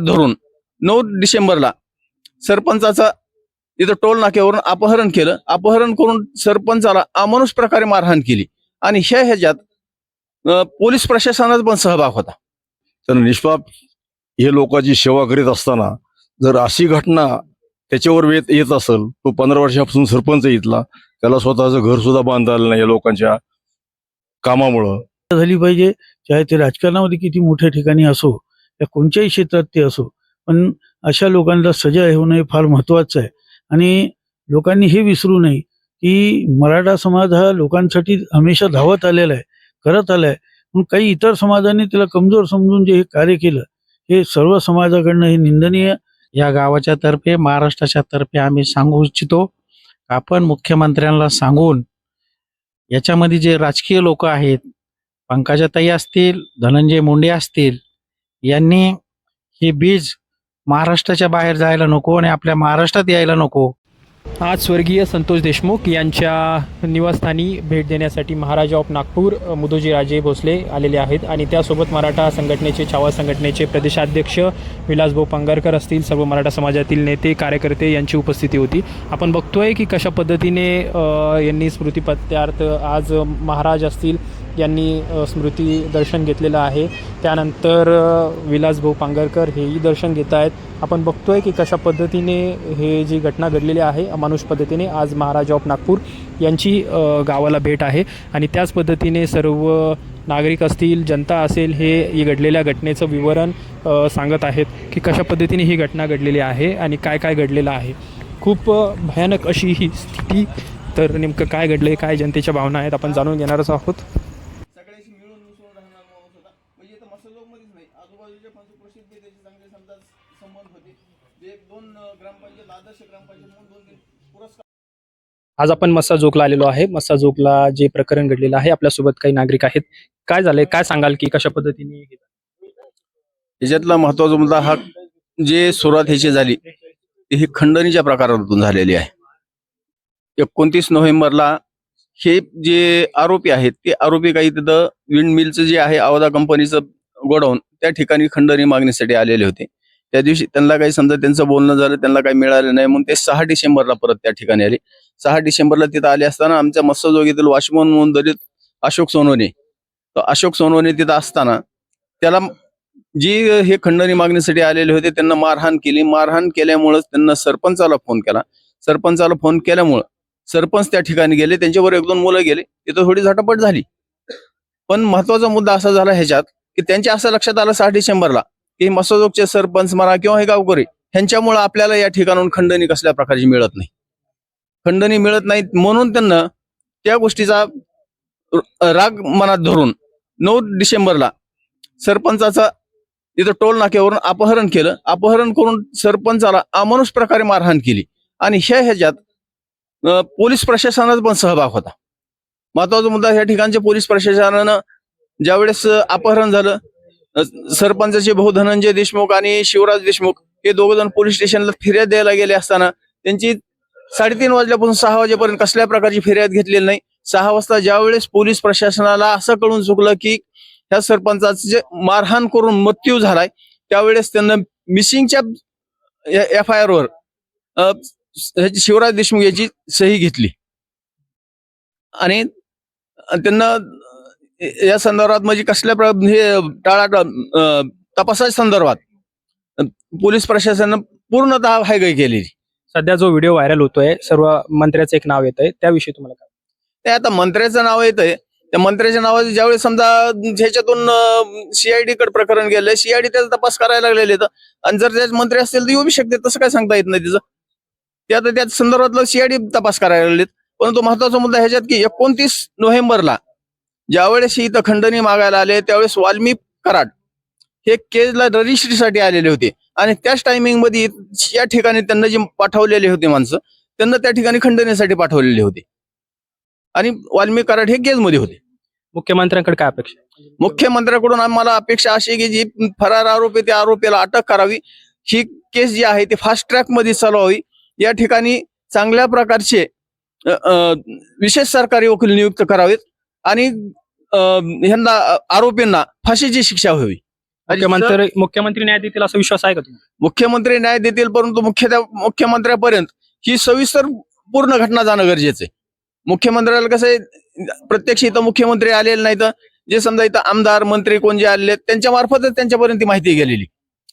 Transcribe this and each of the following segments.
मनात धरून नऊ डिसेंबरला सरपंचाचा तिथं टोल नाक्यावरून अपहरण केलं. अपहरण करून सरपंचाला अमानुष प्रकारे मारहाण केली. आणि ह्या ह्याच्यात पोलीस प्रशासनाचा पण सहभाग होता. तर निष्पाप हे लोकांची सेवा करीत असताना जर अशी घटना त्याच्यावर येत येत असेल तो पंधरा वर्षापासून सरपंच इथला त्याला स्वतःचं घर सुद्धा बांधता आलं नाही या लोकांच्या कामामुळं. झाली पाहिजे चाहे ते राजकारणामध्ये किती मोठ्या ठिकाणी असो या कोणत्याही क्षेत्रात ते असो. पण अशा लोकांना सजा होणं हे फार महत्वाचं आहे. आणि लोकांनी हे विसरू नये की मराठा समाज हा लोकांसाठी हमेशा धावत आलेला आहे करत आलाय पण काही इतर समाजाने त्याला कमजोर समजून जे हे कार्य केलं हे सर्व समाजाकडनं हे निंदनीय. या गावाच्या तर्फे महाराष्ट्राच्या तर्फे आम्ही सांगू इच्छितो आपण मुख्यमंत्र्यांना सांगून याच्यामध्ये जे राजकीय लोक आहेत पंकजाताई असतील धनंजय मुंडे असतील यांनी हे बीज महाराष्ट्राच्या बाहेर जायला नको आणि आपल्या महाराष्ट्रात यायला नको. आज स्वर्गीय संतोष देशमुख यांच्या निवासस्थानी भेट देण्यासाठी महाराजा ऑफ नागपूर मुदोजीराजे भोसले आलेले आहेत आणि त्यासोबत मराठा संघटनेचे छावा संघटनेचे प्रदेशाध्यक्ष विलासभाऊ पांगारकर असतील सर्व मराठा समाजातील नेते कार्यकर्ते यांची उपस्थिती होती. आपण बघतोय की कशा पद्धतीने यांनी स्मृतिपत्यार्थ आज महाराज असतील यांनी स्मृती दर्शन घेतलेलं आहे. त्यानंतर विलासभाऊ पांगरकर हेही दर्शन घेत आहेत. आपण बघतो आहे की कशा पद्धतीने हे जी घटना घडलेली आहे अमानुष पद्धतीने आज महाराजा ऑफ नागपूर यांची गावाला भेट आहे. आणि त्याच पद्धतीने सर्व नागरिक असतील जनता असेल हे ही घडलेल्या घटनेचं विवरण सांगत आहेत की कशा पद्धतीने ही घटना घडलेली आहे आणि काय काय घडलेलं आहे. खूप भयानक अशी ही स्थिती. तर नेमकं काय घडलं आहे काय जनतेच्या भावना आहेत आपण जाणून घेणारच आहोत. आदर्श ग्रामपंचायत म्हणून दोन तीन पुरस्कार आज आपण मस्सा जोकला आलेलो आहे. मस्सा जोकला जे प्रकरण घडलेलं आहे आपल्यासोबत काही नागरिक आहेत. काय झालंय? काय सांगाल की कशा पद्धतीने हे झालं? याच्यातला महत्त्वाचा मुद्दा हा जे सुरुवात ह्याची झाली ती ही खंडणीच्या प्रकारातून झालेली आहे. एकोणतीस नोव्हेंबरला हे जे आरोपी आहेत ते आरोपी काही तिथं विंड मिलचं जे आहे आवदा कंपनीचं गोडाऊन त्या ठिकाणी खंडणी मागणीसाठी आलेले होते. त्या दिवशी त्यांना काही समजा त्यांचं बोलणं झालं त्यांना काही मिळालं नाही म्हणून ते सहा डिसेंबरला परत त्या ठिकाणी आले. सहा डिसेंबरला तिथं आले असताना आमच्या मत्स्यजोगीतील वाशिमन म्हणून दलित अशोक सोनवणे. तर अशोक सोनवणे तिथं असताना त्याला जी हे खंडणी मागणीसाठी आलेले होते त्यांना मारहाण केली. मारहाण केल्यामुळं त्यांना सरपंचाला फोन केला. सरपंचाला फोन केल्यामुळं सरपंच त्या ठिकाणी गेले. त्यांच्यावर एक दोन मुलं गेले. तिथं थोडी झटापट झाली. पण महत्त्वाचा मुद्दा असा झाला ह्याच्यात की त्यांच्या असं लक्षात आलं सहा डिसेंबरला. की मसोजोगचे सरपंच म्हणा किंवा हे गावकरी ह्यांच्यामुळे आपल्याला या ठिकाणून खंडणी कसल्या प्रकारची मिळत नाही. खंडणी मिळत नाही म्हणून त्यांना त्या गोष्टीचा राग मनात धरून नऊ डिसेंबरला सरपंचाचा तिथं टोल नाक्यावरून अपहरण केलं. अपहरण करून सरपंचाला अमानुष प्रकारे मारहाण केली. आणि ह्या ह्याच्यात पोलीस प्रशासनाचा पण सहभाग होता. महत्त्वाचा मुद्दा ह्या ठिकाणच्या पोलीस प्रशासनानं ज्यावेळेस अपहरण झालं सरपंचाचे भाऊ धनंजय देशमुख आणि शिवराज देशमुख हे दोघ जण पोलीस स्टेशनला फिर्याद द्यायला गेले असताना त्यांची साडेतीन वाजल्यापासून सहा वाजेपर्यंत कसल्या प्रकारची फिर्याद घेतलेली नाही. सहा वाजता ज्यावेळेस पोलीस प्रशासनाला असं कळून चुकलं की ह्या सरपंचाचे जे मारहाण करून मृत्यू झालाय त्यावेळेस त्यांना मिसिंगच्या एफ आय आर वर ह्याची शिवराज देशमुख याची सही घेतली. आणि त्यांना या संदर्भात म्हणजे कसल्या प्र- हे टाळा अ, तपासाच्या संदर्भात पोलीस प्रशासनानं पूर्णतः हायगाई केलेली. सध्या जो व्हिडिओ व्हायरल होतोय सर्व मंत्र्याचं एक नाव येत आहे त्याविषयी तुम्हाला काय? ते आता मंत्र्याचं नाव येतंय. त्या मंत्र्याच्या नावाचं ज्यावेळेस समजा ह्याच्यातून सीआयडी कडे प्रकरण गेलंय सीआयडी त्याचा तपास करायला लागलेले तर आणि जर त्याचे मंत्री असतील तर येऊ बी शकते तसं काय सांगता येत नाही तिचं ते आता त्या संदर्भातलं सीआयडी तपास करायला लागलेत. परंतु महत्त्वाचा मुद्दा ह्याच्यात की एकोणतीस नोव्हेंबरला ज्यावेळेस इथं खंडणी मागायला आले त्यावेळेस वाल्मी कराड हे केसला रजिस्ट्रीसाठी आलेले होते. आणि त्याच टायमिंगमध्ये या ठिकाणी त्यांना जे पाठवलेले होते माणसं त्यांना त्या ठिकाणी खंडणीसाठी पाठवलेले होते. आणि वाल्मी कराड हे केजमध्ये होते. मुख्यमंत्र्यांकडे काय अपेक्षा? मुख्यमंत्र्याकडून आम्हाला अपेक्षा अशी की जी फरार आरोपी त्या आरोपीला अटक करावी. ही केस जी आहे ती फास्ट ट्रॅकमध्ये चालवावी. या ठिकाणी चांगल्या प्रकारचे विशेष सरकारी वकील नियुक्त करावेत. आणि ह्यांना आरोपींना फाशीची शिक्षा व्हावी. मुख्यमंत्री मुख्यमंत्री न्याय देतील असा विश्वास आहे का तुम्हाला? मुख्यमंत्री न्याय देतील परंतु मुख्य मुख्यमंत्र्यापर्यंत ही सविस्तर पूर्ण घटना जाणं गरजेचं आहे. मुख्यमंत्र्याला कसं आहे प्रत्यक्ष इथं मुख्यमंत्री आलेले नाही तर जे समजा इथं आमदार मंत्री कोण जे आलेले आहेत, त्यांच्या मार्फतच त्यांच्यापर्यंत ती माहिती गेलेली.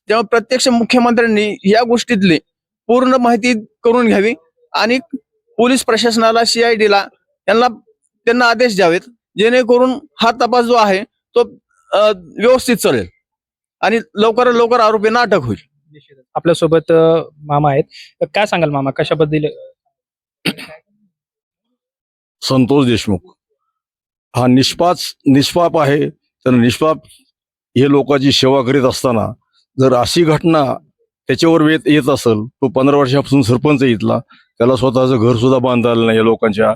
त्यामुळे प्रत्यक्ष मुख्यमंत्र्यांनी या गोष्टीतली पूर्ण माहिती करून घ्यावी आणि पोलीस प्रशासनाला सीआयडीला यांना त्यांना आदेश द्यावेत जेणेकरून हा तपास जो आहे तो व्यवस्थित चालेल आणि लवकरात लवकर आरोपींना अटक होईल. आपल्यासोबत अ, मामा आहेत. तर काय सांगाल मामा? कशाबद्दल? संतोष देशमुख. हा निष्पाच निष्पाप आहे. तर निष्पाप हे लोकांची सेवा करीत असताना जर अशी घटना त्याच्यावर वेत येत असेल तो पंधरा वर्षापासून सरपंच इथला. त्याला स्वतःचं घर सुद्धा बांधता आलं नाही या लोकांच्या.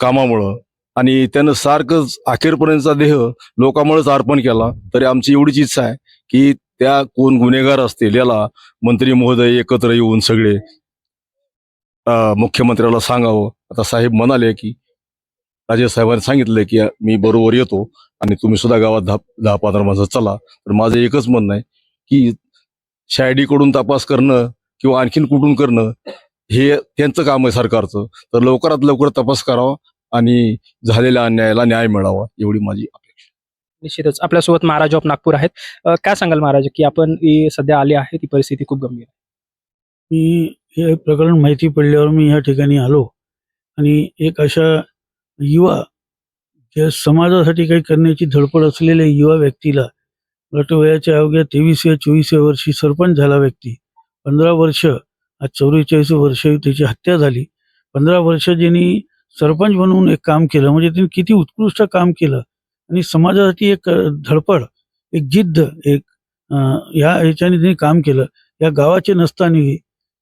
कामामुळं. आणि त्यानं सारखंच अखेरपर्यंतचा देह लोकांमुळेच अर्पण केला. तरी आमची एवढीच इच्छा आहे की त्या कोण गुन्हेगार असतील याला मंत्री महोदय एकत्र येऊन सगळे मुख्यमंत्र्याला सांगावं. आता साहेब म्हणाले की राजे साहेबांनी सांगितलं की मी बरोबर येतो आणि तुम्ही सुद्धा गावात दहा दहा पंधरा माणसं चला. तर माझं एकच म्हणणं आहे की शायडीकडून तपास करणं किंवा आणखीन कुठून करणं हे त्यांचं काम आहे सरकारचं. तर लवकरात लवकर तपास करावा आणि झालेल्या अन्यायाला न्याय मिळावा एवढी माझी अपेक्षा. निश्चितच. आपल्यासोबत महाराज ऑफ नागपूर आहेत. अ, काय सांगाल महाराज की आपण ही सध्या आली आहे ती परिस्थिती खूप गंभीर आहे. मी हे प्रकरण माहिती पडल्यावर मी या ठिकाणी आलो. आणि एक अशा युवा ज्या समाजासाठी काही करण्याची धडपड असलेल्या युवा व्यक्तीला गट वयाच्या अवघ्या तेवीसव्या चोवीसव्या वर्षी सरपंच झाला व्यक्ती पंधरा वर्ष आज चौवेचाळीस वर्ष त्याची हत्या झाली. पंधरा वर्ष ज्यांनी सरपंच म्हणून एक काम केलं म्हणजे त्यांनी किती उत्कृष्ट काम केलं. आणि समाजासाठी एक धडपड एक जिद्द एक ह्या ह्याच्याने त्यांनी काम केलं. या गावाचे नसताना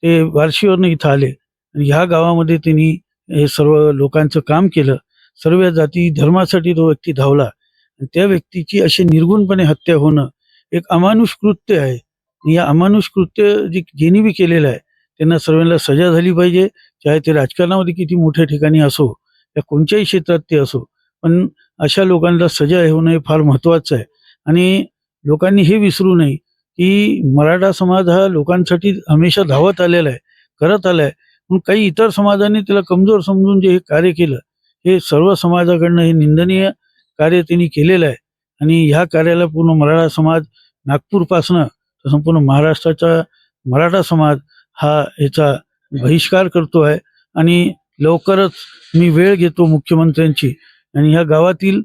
ते वारशीवरनं इथं आले. आणि ह्या गावामध्ये त्यांनी हे सर्व लोकांचं काम केलं. सर्व जाती धर्मासाठी तो व्यक्ती धावला. आणि त्या व्यक्तीची अशी निर्गुणपणे हत्या होणं एक अमानुष कृत्य आहे या अमानुष कृत्य जे ज्यांनी बी केलेलं आहे त्यांना सर्वांना सजा झाली पाहिजे चाहे ते राजकारणामध्ये किती मोठ्या ठिकाणी असो या कोणत्याही क्षेत्रात ते असो. पण अशा लोकांना सजा होणं हे फार महत्वाचं आहे. आणि लोकांनी हे विसरू नये की मराठा समाज हा लोकांसाठी हमेशा धावत आलेला आहे करत आलाय पण काही इतर समाजाने त्याला कमजोर समजून जे हे कार्य केलं हे सर्व समाजाकडनं हे निंदनीय कार्य त्यांनी केलेलं आहे. आणि ह्या कार्याला पूर्ण मराठा समाज नागपूरपासनं तर संपूर्ण महाराष्ट्राचा मराठा समाज हा याचा बहिष्कार करतो आहे. आणि लवकरच मी वेळ घेतो मुख्यमंत्र्यांची. आणि ह्या गावातील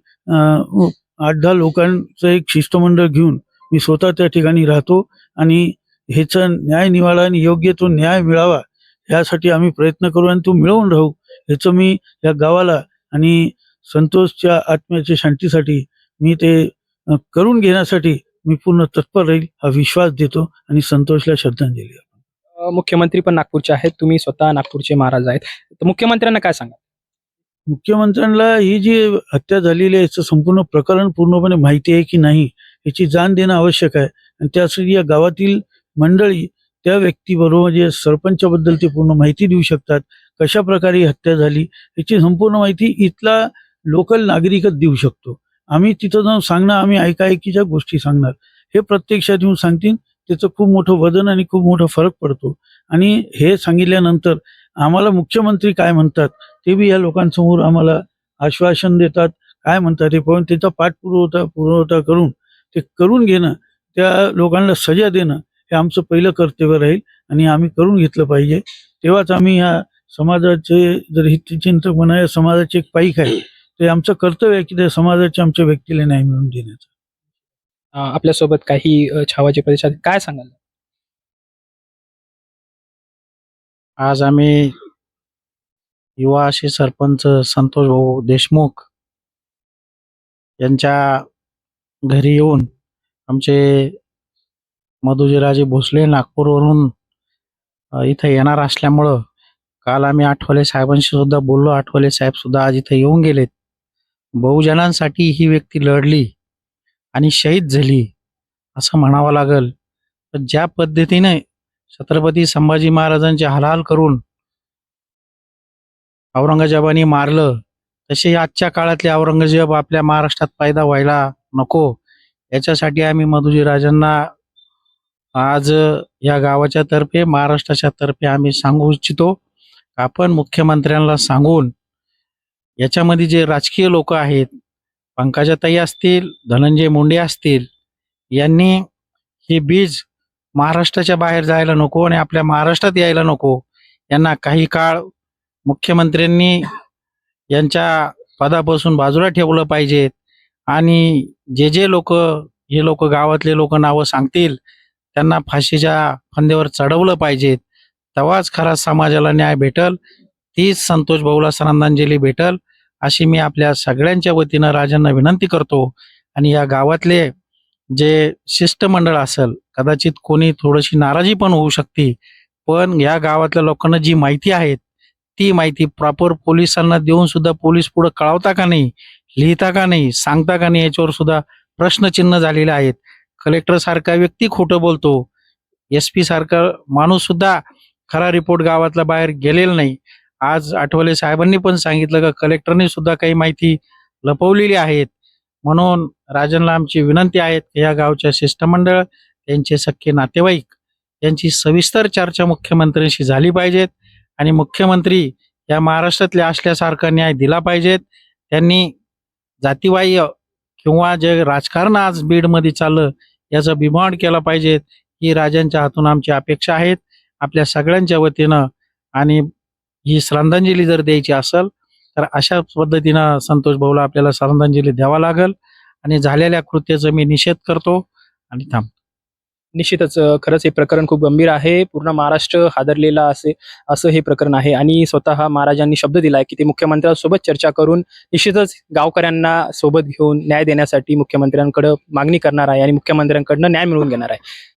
आठ दहा लोकांचं एक शिष्टमंडळ घेऊन मी स्वतः त्या ठिकाणी राहतो. आणि ह्याचा न्याय निवाडा आणि योग्य तो न्याय मिळावा यासाठी आम्ही प्रयत्न करू आणि तो मिळवून राहू ह्याचं मी या गावाला आणि संतोषच्या आत्म्याच्या शांतीसाठी मी ते करून घेण्यासाठी मी पूर्ण तत्पर राहील हा विश्वास देतो आणि संतोषला श्रद्धांजली मुख्यमंत्री पण नागपूरचे आहेत. तुम्ही स्वतः नागपूरचे महाराज आहेत. तर मुख्यमंत्र्यांना काय सांगा मुख्यमंत्र्यांना ही जी हत्या झालेली आहे याचं संपूर्ण प्रकरण पूर्णपणे माहिती आहे की नाही याची जाण देणं आवश्यक आहे. आणि त्यासाठी या गावातील मंडळी त्या व्यक्तीबरोबर जे सरपंचाबद्दल ते पूर्ण माहिती देऊ शकतात कशा प्रकारे हत्या झाली याची संपूर्ण माहिती इथला लोकल नागरिकच देऊ शकतो. आम्ही तिथं जाऊन सांगणं आम्ही ऐकाऐकीच्या गोष्टी सांगणार. हे प्रत्यक्षात येऊन सांगतील त्याचं खूप मोठं वजन आणि खूप मोठा फरक पडतो. आणि हे सांगितल्यानंतर आम्हाला मुख्यमंत्री काय म्हणतात ते बी या लोकांसमोर आम्हाला आश्वासन देतात. काय म्हणतात ते पण त्याचा पाठपुरवठा पुरवठा करून ते करून घेणं त्या लोकांना सजा देणं हे आमचं पहिलं कर्तव्य राहील आणि आम्ही करून घेतलं पाहिजे. तेव्हाच आम्ही या समाजाचे जर हितचिंतक म्हणा या समाजाचे एक पाईक आहे ते आमचं कर्तव्य आहे की त्या समाजाच्या आमच्या व्यक्तीला न्याय मिळून देण्याचं. आपल्यासोबत काही छावाचे प्रदेशात काय सांगाल? आज आम्ही युवा असे सरपंच संतोष भाऊ देशमुख यांच्या घरी येऊन आमचे मधुजीराजे भोसले नागपूरवरून इथं येणार असल्यामुळं काल आम्ही आठवले साहेबांशी सुद्धा बोललो. आठवले साहेब सुद्धा आज इथं येऊन गेलेत. बहुजनांसाठी ही व्यक्ती लढली. आणि शहीद झाली असं म्हणावं लागल. तर ज्या पद्धतीने छत्रपती संभाजी महाराजांचे हलाल करून औरंगजेबाने मारलं तसे आजच्या काळातले औरंगजेब आपल्या महाराष्ट्रात पैदा व्हायला नको. याच्यासाठी आम्ही मधुजी राजांना आज या गावाच्या तर्फे महाराष्ट्राच्या तर्फे आम्ही सांगू इच्छितो. आपण मुख्यमंत्र्यांना सांगून याच्यामध्ये जे राजकीय लोक आहेत पंकजाताई असतील धनंजय मुंडे असतील यांनी हे बीज महाराष्ट्राच्या बाहेर जायला नको आणि आपल्या महाराष्ट्रात यायला नको. यांना काही काळ मुख्यमंत्र्यांनी यांच्या पदापासून बाजूला ठेवलं पाहिजे आणि जे जे लोक हे लोक गावातले लोक नावं सांगतील त्यांना फाशीच्या फंद्यावर चढवलं पाहिजेत तेव्हाच खरा समाजाला न्याय भेटल तीच संतोष भाऊला श्रद्धांजली भेटल. अशी मी आपल्या सगळ्यांच्या वतीनं राजांना विनंती करतो. आणि या गावातले जे शिष्टमंडळ असेल कदाचित कोणी थोडीशी नाराजी पण होऊ शकते. पण या गावातल्या लोकांना जी माहिती आहे ती माहिती प्रॉपर पोलिसांना देऊन सुद्धा पोलीस पुढे कळवता का नाही लिहिता का नाही सांगता का नाही याच्यावर सुद्धा प्रश्नचिन्ह झालेले आहेत. कलेक्टर सारखा व्यक्ती खोटं बोलतो. एस पी सारखा माणूस सुद्धा खरा रिपोर्ट गावातला बाहेर गेलेला नाही. आज आठवले साहेबांनी पण सांगितलं का कलेक्टरने सुद्धा काही माहिती लपवलेली आहेत. म्हणून राजनला आमची विनंती आहेत या गावच्या शिष्टमंडळ त्यांचे सख्खे नातेवाईक यांची सविस्तर चर्चा मुख्यमंत्र्यांशी झाली पाहिजेत आणि मुख्यमंत्री या महाराष्ट्रातल्या असल्यासारखा न्याय दिला पाहिजेत. त्यांनी जातीवाह्य किंवा जे राजकारण आज बीडमध्ये चाललं याचा बिमाड केला पाहिजेत. ही राजांच्या हातून आमची अपेक्षा आहेत. आपल्या सगळ्यांच्या वतीनं आणि ही श्रद्धांजली जर द्यायची असेल तर अशा पद्धतीनं संतोष भाऊला आपल्याला श्रद्धांजली द्यावा लागेल. आणि झालेल्या कृत्याचा मी निषेध करतो आणि थांब. निश्चितच खरंच हे प्रकरण खूप गंभीर आहे. पूर्ण महाराष्ट्र हादरलेला असे असं हे प्रकरण आहे. आणि स्वतः महाराजांनी शब्द दिला आहे की ते मुख्यमंत्र्यांसोबत चर्चा करून निश्चितच गावकऱ्यांना सोबत घेऊन न्याय देण्यासाठी मुख्यमंत्र्यांकडे मागणी करणार आहे आणि मुख्यमंत्र्यांकडनं न्याय मिळवून घेणार आहे.